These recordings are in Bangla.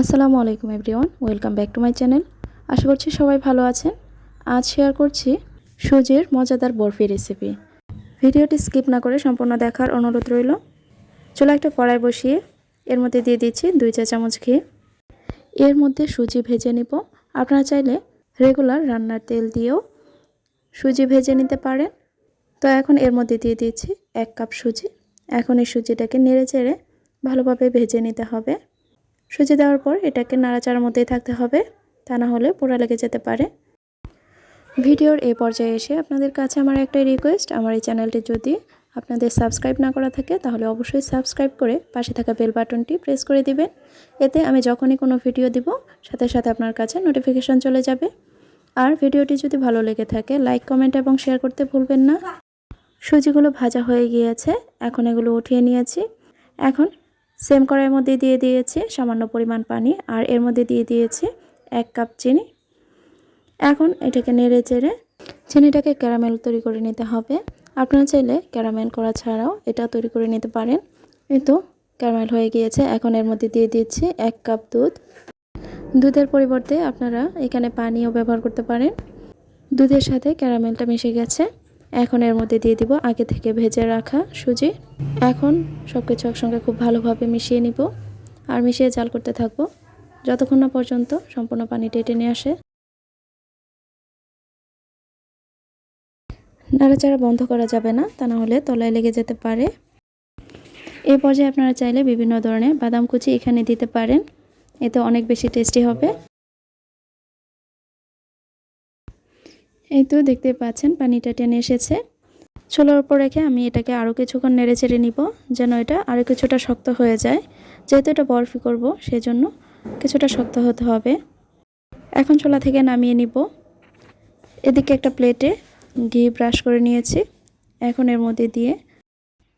আসসালামু আলাইকুম everyone, welcome back to my channel. আশা করছি সবাই ভালো আছেন। আজ শেয়ার করছি সুজির মজাদার বরফি রেসিপি। ভিডিওটি স্কিপ না করে সম্পূর্ণ দেখার অনুরোধ রইল। চলো একটা কড়াই বসিয়ে এর মধ্যে দিয়ে দিচ্ছি দুই চা চামচ ঘি। এর মধ্যে সুজি ভেজে নিব। আপনারা চাইলে রেগুলার রান্নার তেল দিয়েও সুজি ভেজে নিতে পারেন। তো এখন এর মধ্যে দিয়ে দিচ্ছি এক কাপ সুজি। এখন এই সুজিটাকে নেড়ে চেড়ে ভালোভাবে ভেজে নিতে হবে। সুজি দেওয়ার পর এটাকে নাড়াচাড়ার মধ্যেই থাকতে হবে, তা না হলে পোড়া লেগে যেতে পারে। ভিডিওর এই পর্যায়ে এসে আপনাদের কাছে আমার একটা রিকোয়েস্ট আমার এই চ্যানেলটি যদি আপনাদের সাবস্ক্রাইব না করা থাকে, তাহলে অবশ্যই সাবস্ক্রাইব করে পাশে থাকা বেল বাটনটি প্রেস করে দিবেন। এতে আমি যখনই কোনো ভিডিও দিব, সাথে সাথে আপনার কাছে নোটিফিকেশান চলে যাবে। আর ভিডিওটি যদি ভালো লেগে থাকে লাইক কমেন্ট এবং শেয়ার করতে ভুলবেন না। সুজিগুলো ভাজা হয়ে গিয়েছে, এখন এগুলো উঠিয়ে নিয়েছি। এখন সেম কড়াইয়ের মধ্যে দিয়ে দিয়েছি সামান্য পরিমাণ পানি আর এর মধ্যে দিয়ে দিয়েছি এক কাপ চিনি। এখন এটাকে নেড়ে চেড়ে চিনিটাকে ক্যারামেল তৈরি করে নিতে হবে। আপনারা চাইলে ক্যারামেল করা ছাড়াও এটা তৈরি করে নিতে পারেন। তো ক্যারামেল হয়ে গিয়েছে। এখন এর মধ্যে দিয়ে দিচ্ছি এক কাপ দুধ। দুধের পরিবর্তে আপনারা এখানে পানিও ব্যবহার করতে পারেন। দুধের সাথে ক্যারামেলটা মিশে গেছে। এখন এর মধ্যে দিয়ে দিব আগে থেকে ভেজে রাখা সুজি। এখন সব কিছু একসঙ্গে খুব ভালোভাবে মিশিয়ে নিব। আর মিশিয়ে জাল করতে থাকব। যতক্ষণ না পর্যন্ত সম্পূর্ণ পানিটা টেনে আসে। নাড়াচাড়া বন্ধ করা যাবে না, তা না হলে তলায় লেগে যেতে পারে। এ পর্যায়ে আপনারা চাইলে বিভিন্ন ধরনের বাদাম কুচি এখানে দিতে পারেন। এতে অনেক বেশি টেস্টি হবে। এই তো দেখতে পাচ্ছেন, পানিটা টেনে এসেছে। ছোলার উপর রেখে আমি এটাকে আরও কিছুক্ষণ নেড়ে চেড়ে নিব, যেন এটা আরও কিছুটা শক্ত হয়ে যায়। যেহেতু এটা বরফি করব, সেজন্য কিছুটা শক্ত হতে হবে। এখন ছোলা থেকে নামিয়ে নিব। এদিকে একটা প্লেটে ঘি ব্রাশ করে নিয়েছি। এখন এর মধ্যে দিয়ে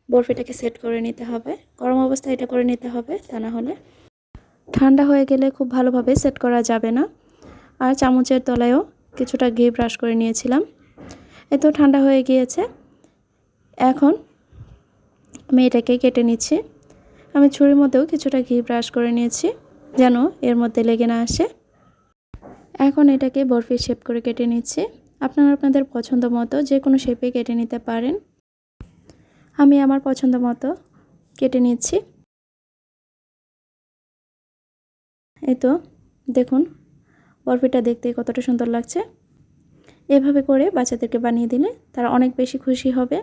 বরফিটাকে সেট করে নিতে হবে। গরম অবস্থায় এটা করে নিতে হবে, তা না হলে ঠান্ডা হয়ে গেলে খুব ভালোভাবে সেট করা যাবে না। আর চামচের তলায়ও কিছুটা ঘি ব্রাশ করে নিয়েছিলাম। এত ঠান্ডা হয়ে গিয়েছে। এখন আমি এটাকে কেটে নিচ্ছি। আমি ছুরির মধ্যেও কিছুটা ঘি ব্রাশ করে নিয়েছি, যেন এর মধ্যে লেগে না আসে। এখন এটাকে বরফি শেপ করে কেটে নিচ্ছি। আপনারা আপনাদের পছন্দ মতো যে কোনো শেপে কেটে নিতে পারেন। আমি আমার পছন্দ মতো কেটে নিচ্ছি। এই তো দেখুন। বরফিটা দেখতে কতটা সুন্দর লাগছে। এভাবে করে বাচ্চাদেরকে বানিয়ে দিলে তারা অনেক বেশি খুশি হবে।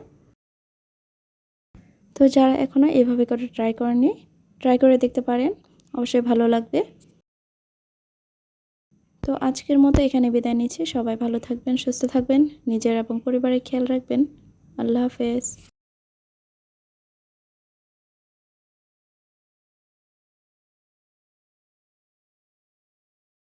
তো যারা এখনও এভাবে করে ট্রাই করেনি ট্রাই করে দেখতে পারেন, অবশ্যই ভালো লাগবে। তো আজকের মতো এখানে বিদায় নিচ্ছি। সবাই ভালো থাকবেন, সুস্থ থাকবেন, নিজের এবং পরিবারের খেয়াল রাখবেন। আল্লাহ হাফেজ।